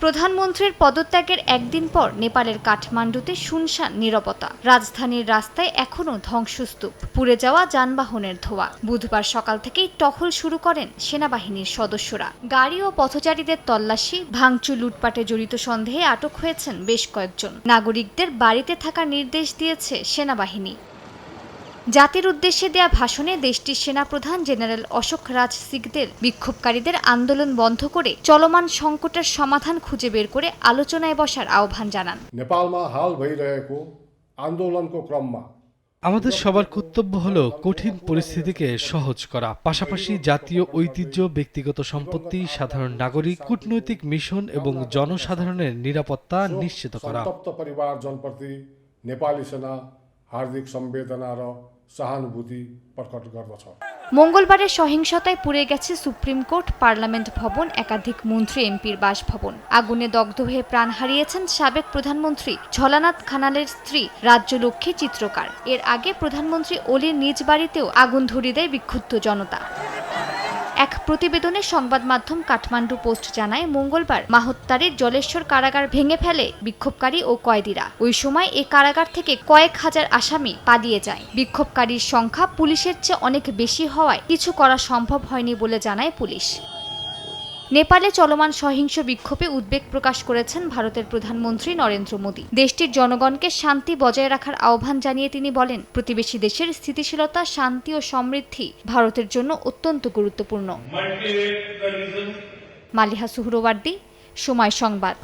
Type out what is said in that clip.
প্রধানমন্ত্রীর পদত্যাগের একদিন পর নেপালের কাঠমান্ডুতে শুনশান নীরবতা। রাজধানীর রাস্তায় এখনও ধ্বংসস্তূপ। পুড়ে যাওয়া যানবাহনের ধোয়া। বুধবার সকাল থেকেই টহল শুরু করেন সেনাবাহিনীর সদস্যরা। গাড়ি ও পথচারীদের তল্লাশি, ভাঙচুর লুটপাটে জড়িত সন্দেহে আটক হয়েছেন বেশ কয়েকজন। নাগরিকদের বাড়িতে থাকার নির্দেশ দিয়েছে সেনাবাহিনী। জাতির উদ্দেশ্যে দেয়া ভাষণে দেশটির সেনাপ্রধান জেনারেল অশোক রাজ সিগদের বিক্ষোভকারীদের আন্দোলন বন্ধ করে চলমান সংকটের সমাধান খুঁজে বের করে আলোচনায় বসার আহ্বান জানান। নেপালমা হাল ক্রমমা আমাদের সবার কর্তব্য হলো কঠিন পরিস্থিতিকে সহজ করা পাশাপাশি জাতীয় ঐতিহ্য ব্যক্তিগত সম্পত্তি সাধারণ নাগরিক কূটনৈতিক মিশন এবং জনসাধারণের নিরাপত্তা নিশ্চিত করা। নেপালি সেনা हार्दिक सम्वेदना र सहानुभूति प्रकट गर्दछ মঙ্গলবারের সহিংসতায় পুড়ে গেছে সুপ্রিম কোর্ট পার্লামেন্ট ভবন একাধিক মন্ত্রী এমপির বাসভবন আগুনে দগ্ধ হয়ে প্রাণ হারিয়েছেন সাবেক প্রধানমন্ত্রী ঝলানাথ খানালের স্ত্রী রাজ্যলক্ষ্মী চিত্রকার এর আগে প্রধানমন্ত্রী অলির নিজ বাড়িতেও আগুন ধরিয়ে দেয় বিক্ষুব্ধ জনতা এক প্রতিবেদনে সংবাদ মাধ্যম কাঠমান্ডু পোস্ট জানায়, মঙ্গলবার মাহত্তারের জলেশ্বর কারাগার ভেঙে ফেলে বিক্ষোভকারী ও কয়েদিরা। ওই সময় এ কারাগার থেকে কয়েক হাজার আসামি পালিয়ে যায়। বিক্ষোভকারীর সংখ্যা পুলিশের চেয়ে অনেক বেশি হওয়ায় কিছু করা সম্ভব হয়নি বলে জানায় পুলিশ। নেপালে চলমান সহিংস বিক্ষোভে উদ্বেগ প্রকাশ করেছেন ভারতের প্রধানমন্ত্রী নরেন্দ্র মোদী। দেশটির জনগণকে শান্তি বজায় রাখার আহ্বান জানিয়ে তিনি বলেন, প্রতিবেশী দেশের স্থিতিশীলতা, শান্তি ও সমৃদ্ধি ভারতের জন্য অত্যন্ত গুরুত্বপূর্ণ। মালিহা সুহরওয়ার্দী, সময় সংবাদ।